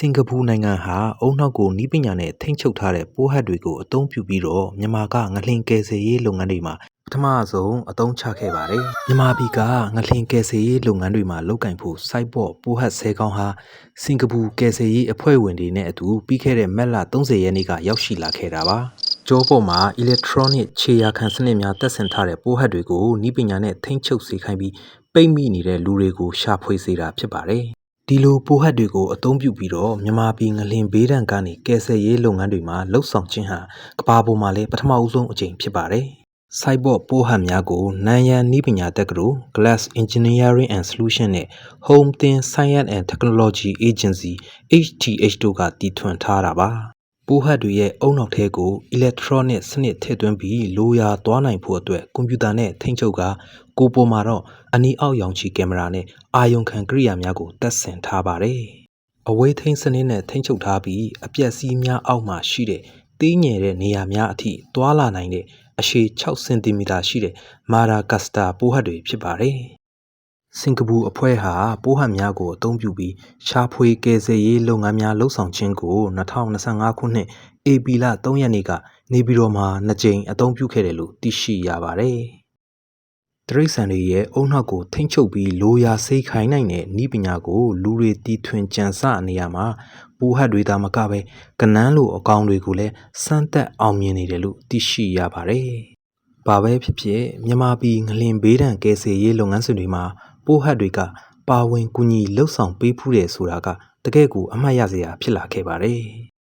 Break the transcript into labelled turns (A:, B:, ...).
A: စင်ကာပူနိုင်ငံဟာအုံနောက်ကိုနီးပညာနဲ့ထိန်းချုပ်ထားတဲ့ပိုးဟပ်တွေကိုအသုံးပြုပြီးတော့မြန်မာကငလင်ကယ်ဆယ်ရေးလုပ်ငန်းတွေမှာပထမဆုံးအသုံးချခဲ့ပါတယ်မြန်မာပြည်ကငလင်ကယ်ဆယ်ရေးလုပ်ငန်းတွေမှာလုပ်ကင်ဖို့စိုက်ပေါ့ပိုးဟပ်ဆဲကောင်းဟာစင်ကာပူကယ်ဆယ်ရေးအဖွဲ့ဝင်တွေနဲ့အတူပြီးခဲ့တဲ့မက်လ30ရက်နေ့ကရောက်ရှိလာခဲ့တာပါကျောပေါ်မှာ electronic ခြေရာခံစနစ်များတပ်ဆင်ထားတဲ့ပိုးဟပ်တွေကိုနီးပညာနဲ့ထိန်းချုပ်စေခိုင်းပြီးပိတ်မိနေတဲ့လူတွေကိုရှာဖွေစေတာဖြစ်ပါတယ် ဒီလိုပိုးဟပ်တွေကိုအသုံးပြုပြီးတော့မြန်မာပြည်ငလင်ဘေးဒဏ်ကနေကယ်ဆယ်ရေးလုပ်ငန်းတွေမှာလှုပ်ဆောင်ခြင်းဟာကမ္ဘာပေါ်မှာလည်းပထမအဆုံးအကြိမ်ဖြစ်ပါတယ်။စိုက်ဘော့ပိုးဟပ်များကိုနန်ယန်နီးပညာတက္ကသိုလ် Glass Engineering and Solution နဲ့ Home Thin Science and Technology Agency HTH တို့ကတည်ထွင်ထားတာပါ။ပိုးဟပ်တွေရဲ့အုံနောက်ထဲကို electronic စနစ်ထည့်သွင်းပြီးလိုရာသွားနိုင်ဖို့အတွက်ကွန်ပျူတာနဲ့ထိန်းချုပ်က ကိုပေါ်မှာတော့အနီအောက်ရောင်ခြည်ကင်မရာနဲ့အာရုံခံကိရိယာများကိုတပ်ဆင်ထားပါတယ်။အဝေးထိန်းစနစ်နဲ့ထိန်းချုပ်ထားပြီးအပြက်စီးများအောက်မှာရှိတဲ့သေးငယ်တဲ့နေရာများအထိသွာလာနိုင်တဲ့အရှည်6စင်တီမီတာရှိတဲ့မာရာကစတာပိုးဟပ်တွေဖြစ်ပါတယ်။စင်ကာပူအဖွဲ့ဟာပိုးဟပ်များကိုအသုံးပြုပြီးရှားဖွေကယ်ဆယ်ရေးလုပ်ငန်းများလှုပ်ဆောင်ခြင်းကို2025ခုနှစ်ဧပြီလ3ရက်နေ့ကနေပြည်တော်မှာနှစ်ကြိမ်အသုံးပြုခဲ့တယ်လို့သိရှိရပါတယ်။ တရိษံတွေရဲ့အုံနောက်ကိုထိမ့်ချုပ်ပြီးလိုရာစိတ်ခိုင်းနိုင်တဲ့ဤပညာကိုလူတွေတီထွင်ကြံစနေရမှာပိုးဟပ်တွေသာမကပဲကနန်းလိုအကောင်တွေကိုလည်းစမ်းသက်အောင်မြင်နေတယ်လို့သိရှိရပါတယ်။ဘာပဲဖြစ်ဖြစ်မြန်မာပြည်ငလင်ဘေးဒဏ်ကယ်ဆယ်ရေးလုပ်ငန်းစဉ်တွေမှာပိုးဟပ်တွေကပါဝင်ကူညီလှုပ်ဆောင်ပေးဖူးတယ်ဆိုတာကတကယ့်ကိုအမှတ်ရစရာဖြစ်လာခဲ့ပါတယ်။